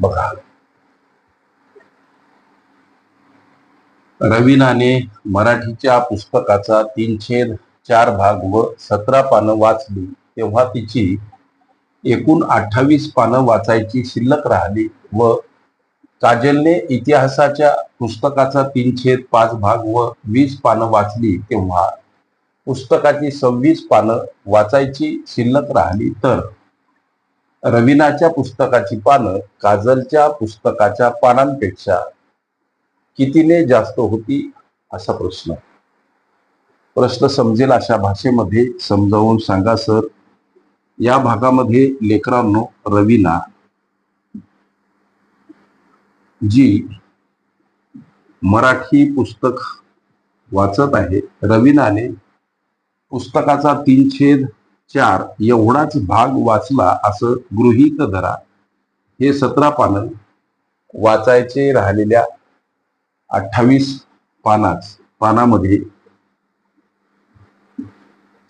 बघा. रवीनाने मराठीच्या पुस्तकाचा तीनशे चार भाग व सतरा पानं वाचली. तेव्हा तिची एकूण अठ्ठावीस पानं वाचायची शिल्लक राहिली व काजलने इतिहासाच्या पुस्तकाचा तीनशे पाच भाग व वीस पानं वाचली तेव्हा पुस्तकाची सव्वीस पानं वाचायची शिल्लक राहिली. तर रवीनाच्या पुस्तकाची पानं काजलच्या पुस्तकाच्या पानांपेक्षा कितीने जास्त होती असा प्रश्न. प्रश्न समजेल अशा भाषेमध्ये समजावून सांगा सर. या भागामध्ये लेकरांनो रवीना जी मराठी पुस्तक वाचत आहे रवीनाने पुस्तकाचा तीन छेद चार एवढाच भाग वाचला असं गृहीत धरा. हे सतरा पानं वाचायचे राहिलेल्या अठ्ठावीस पानाच पानामध्ये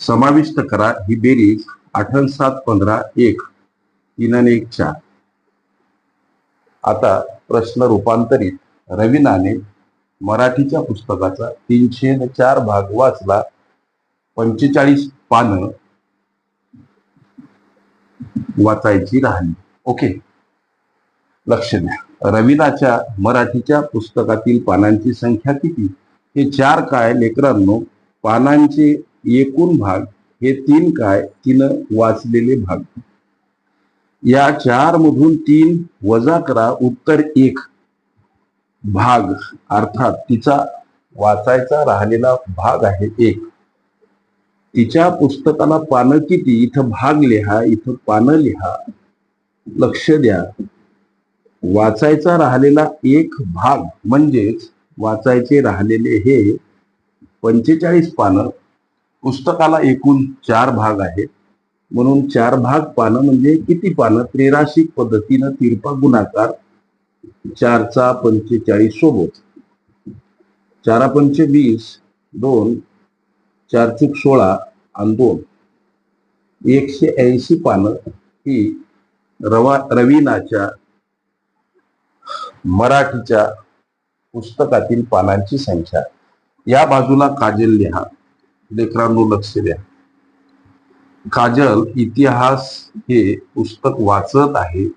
समाविष्ट करा. ही बेरीज आठन सात पंधरा एक तीन आणि एक चार. आता प्रश्न रूपांतरित. रवीनाने मराठीच्या पुस्तकाचा तीनशे चार भाग वाचला. पंचेचाळीस पानं वाचायची राहिली. ओके. लक्ष द्या. रवीनाच्या मराठीच्या पुस्तकातील पानांची संख्या किती? हे चार काय लेकरांनो? पानांचे एकूण भाग हे तीन काय? तिनं वाचलेले भाग. या चार मधून तीन वजा करा उत्तर एक. भाग अर्थात तिचा वाचायचा राहिलेला भाग आहे एक. तिच्या पुस्तकाला पानं किती? इथं भाग लिहा इथं पानं लिहा. लक्ष द्या. वाचायचा राहिलेला एक भाग म्हणजेच वाचायचे राहिलेले हे पंचेचाळीस पानं. पुस्तकाला एकूण चार भाग आहेत. म्हणून चार भाग पानं म्हणजे किती पानं? त्रेराशिक पद्धतीनं तिरपा गुणाकार चारचा पंचेचाळीस सोबत. चारा पंचे वीस दोन चार चूक सोळा आणि दोन. एकशे ऐंशी पानं ही रवा रवीनाच्या मराठीच्या पुस्तकातील पानांची संख्या. या बाजूला काजल लिहा. लेकरांनो लक्ष द्या. काजल इतिहास हे पुस्तक वाचत आहे.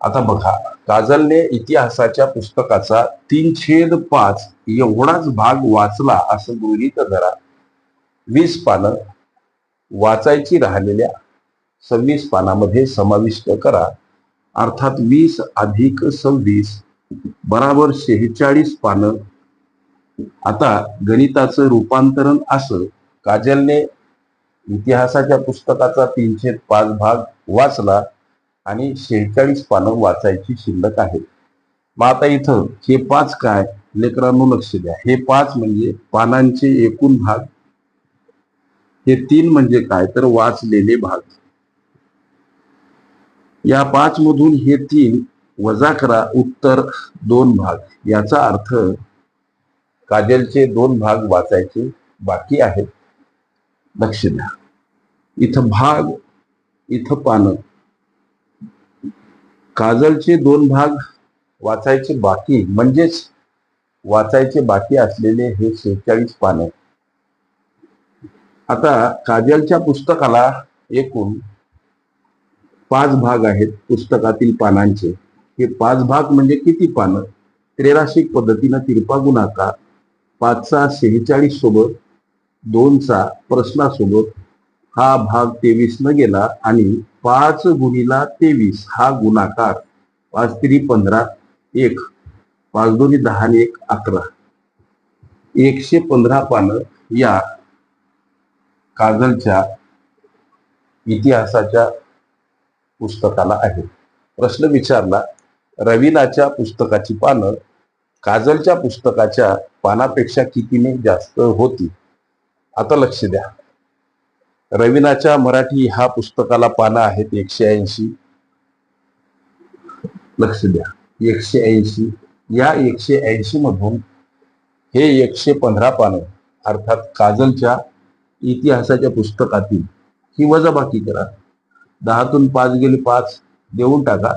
आता बघा काजलने इतिहासाच्या पुस्तकाचा तीन छेद पाच एवढाच भाग वाचला असं गृहित धरा. वीस पानं वाचायची राहिलेल्या सव्वीस पानामध्ये समाविष्ट करा. अर्थात वीस अधिक सव्वीस बराबर शेहेचाळीस पानं. आता गणिताचं रूपांतरण असं काजलने इतिहासाच्या पुस्तकाचा तीनशे पाच भाग वाचला आणि शेहेचाळीस पानं वाचायची शिल्लक आहे. मग आता इथं हे पाच काय? लेकरांनो लक्ष द्या. हे पाच म्हणजे पानांचे एकूण भाग. हे तीन म्हणजे काय? तर वाचलेले भाग. या पाच मधून हे तीन वजा करा उत्तर दोन भाग. याचा अर्थ काजलचे दोन भाग वाचायचे बाकी आहेत. लक्ष द्या. इथं भाग इथं पानं. काजलचे दोन भाग वाचायचे बाकी म्हणजेच वाचायचे बाकी असलेले हे शेहेचाळीस पानं. आता काजलच्या पुस्तकाला एकूण पाच भाग आहेत पुस्तकातील पानांचे. हे पाच भाग म्हणजे किती पानं? त्रेराशिक पद्धतीनं तिरपा गुणाकार पाचचा शेहेचाळीस सोबत दोनचा प्रश्नासोबत हा भाग तेवीस न गेला आणि पाच गुणीला तेवीस हा गुणाकार पाच तिरी पंधरा एक पाच दोन्ही दहा आणि एक अकरा. एकशे पंधरा पानं या काजलच्या इतिहासाच्या पुस्तकाला आहे. प्रश्न विचारला रवीनाच्या पुस्तकाची पानं काजलच्या पुस्तकाच्या पानापेक्षा कितीने जास्त होती? आता लक्ष द्या. रवीनाच्या मराठी ह्या पुस्तकाला पानं आहेत एकशे ऐंशी. लक्ष द्या. एकशे ऐंशी. या एकशे ऐंशी मधून हे एकशे पंधरा पानं अर्थात काजलच्या इतिहासाच्या पुस्तकातील. ही वजाबाकी करा. दहातून पाच गेले पाच देऊन टाका.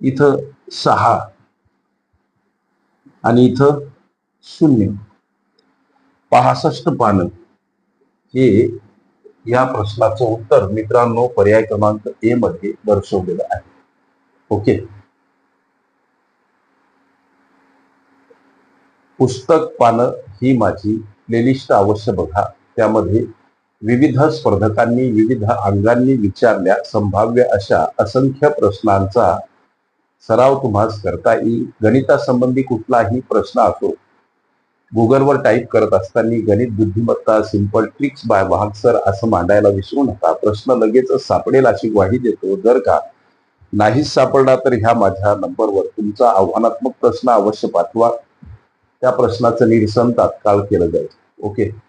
इथं सहा. आणि इथं शून्य. पासष्ट पानं. हे या प्रश्नाचं उत्तर मित्रांनो पर्याय क्रमांक ए मध्ये दर्शवलेलं आहे. ओके? पुस्तक पानं ही माझी प्लेलिस्ट अवश्य बघा. त्यामध्ये विविध स्पर्धकांनी विविध अंगांनी विचारल्या संभाव्य अशा असंख्य प्रश्नांचा सराव तुम्हास करता येईल. गणितासंबंधी कुठलाही प्रश्न असो गुगलवर टाईप करत असताना गणित बुद्धिमत्ता simple tricks by Vahak sir असं मांडायला विसरू नका. प्रश्न लगेचच सापडेल अशी ग्वाही देतो. जर का नाहीच सापडला तर ह्या माझ्या नंबरवर तुमचा आव्हानात्मक प्रश्न अवश्य पाठवा. त्या प्रश्नाचं निरसन तात्काळ केलं जाईल. ओके?